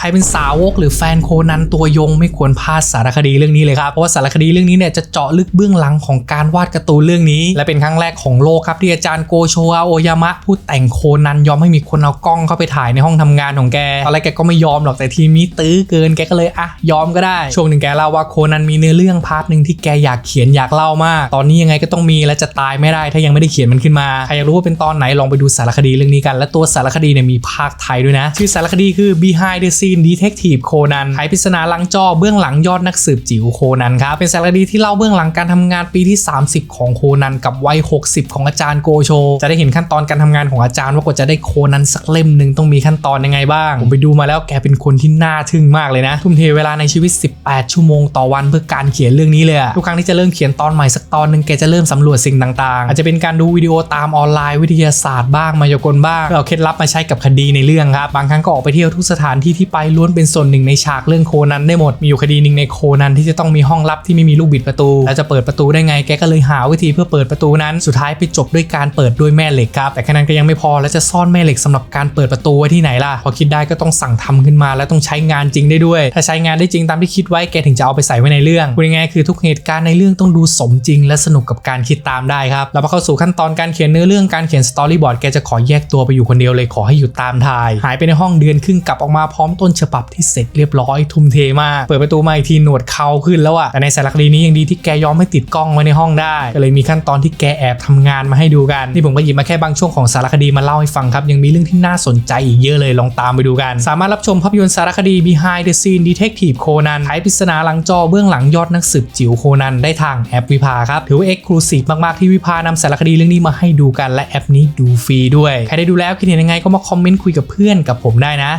ใครเป็นสาวกหรือแฟนโคนันตัวยงไม่ควรพลาดสารคดีเรื่องนี้เลยครับเพราะว่าสารคดีเรื่องนี้เนี่ยจะเจาะลึกเบื้องหลังของการวาดการ์ตูนเรื่องนี้ และเป็นครั้งแรกของโลกครับที่อาจารย์โกโชอาโอยามะผู้แต่งโคนันยอมให้มีคนเอากล้องเข้าไปถ่ายในห้องทำงานของแกตอนแรกแกก็ไม่ยอมหรอกแต่ทีมนี้ตื้อเกินแกก็เลยอะยอมก็ได้ ช่วงหนึ่งแกเล่าว่าโคนันมีเนื้อเรื่องพาร์ทหนึ่งที่แกอยากเขียนอยากเล่ามาก ตอนนี้ยังไงก็ต้องมีและจะตายไม่ได้ถ้ายังไม่ได้เขียนมันขึ้นมาใครอยากรู้ว่าเป็นตอนไหนลองไปดูสารคดีเรื่องนี้กัน และตัวสารคดีเนี่ยมีภาคไทยด้วยนะ ชื่อสารคดีคือ Behind the Scene Detective Conan ไขปริศนาหลังจอเบื้องหลังยอดนักสืบจิ๋วโคนันครับ เป็นสารคดีที่เล่าเบื้องหลังการทำงานปีที่ 30 ของโคนันกับวัย 60 ของอาจารย์โกโช จะได้เห็นขั้นตอนการทำงานของอาจารย์ว่ากว่าจะได้โคนันสักเล่มหนึ่งต้องมีขั้นตอนยังไงบ้าง ผมไปดูมาแล้วแกเป็นคนที่น่าทึ่งมากเลยนะ ทุ่มเทเวลาในชีวิต 18 ชั่วโมงต่อวันเพื่อการเขียนเรื่องนี้เลยทุกครั้งที่จะเริ่มเขียนตอนใหม่สักตอนหนึ่งแกจะเริ่มสำรวจสิ่งต่างๆ อาจจะเป็นการดูวิดีโอตามออนไลน์วิทยาศาสตร์บ้างมายากลบ้างเพื่อเอาเคล็ดลับมาใช้กับคดีในเรื่องครับบางครั้งก็ออกไปเที่ยวทุกสถานที่ที่ไปล้วนเป็นส่วนหนึ่งในฉากเรื่องโคนันได้หมด มีอยู่คดีหนึ่งในโคนันที่จะต้องมีห้องลับที่ไม่มีลูกบิดประตู แล้วจะเปิดประตูได้ไง แกก็เลยหาวิธีเพื่อเปิดประตูนั้น สุดท้ายไปจบด้วยการเปิดด้วยแม่เหล็กครับ แต่แค่นั้นก็ยังไม่พอ แล้วจะซ่อนแม่เหล็กสำหรับการเปิดประตูไว้ที่ไหนล่ะ พอคิดได้ก็ต้องสั่งทำขึ้นมา แล้วต้องใช้งานจริงได้ด้วย ถ้าใช้งานได้จริงตามที่คิดไว้แกถึงจะเอาไปใส่ไว้ในเรื่องพูดง่ายๆคือทุกเหตุการณ์ในเรื่องต้องดูสมจริง และสนุกกับการคิดตามได้ครับแล้วพอเข้าสู่ขั้นตอนการเขียนเนื้อเรื่องการเขียนสตอรี่บอร์ดแกจะขอแยกตัวไปอยู่คนเดียวเลยขอให้อยู่ตามถ่าย หายไปในห้องเดือนครึ่งกลับออกมาพร้อมต้นฉบับที่เสร็จเรียบร้อยทุ่มเทมาก เปิดประตูมาอีกทีหนวดเขาขึ้นแล้วอะแต่ในสารคดีนี้ยังดีที่แกยอมให้ติดกล้องไว้ในห้องได้ ก็เลยมีขั้นตอนที่แกแอบทำงานมาให้ดูกันที่ผมก็หยิบมาแค่บางช่วงของสารคดีมาเล่าให้ฟังครับ ยังมีเรื่องที่น่าสนใจอีกเยอะเลยลองตามไปดูกัน สามารถรับชมภาพยนตร์สารคดี Behind the Scene Detective Conan ไขปริศนาหลังจอเบื้องหลังยอดนักสืบจิ๋วโคนันได้ทางแอปวิภาครับถือว่าเอ็กซ์คลูซีฟมากๆที่วิภานำสารคดีเรื่องนี้มาให้ดูกันและแอปนี้ดูฟรีด้วยใครได้ดูแล้วคิดเห็นยังไงก็มาคอมเมนต์คุยกับเพื่อนกับผมได้นะ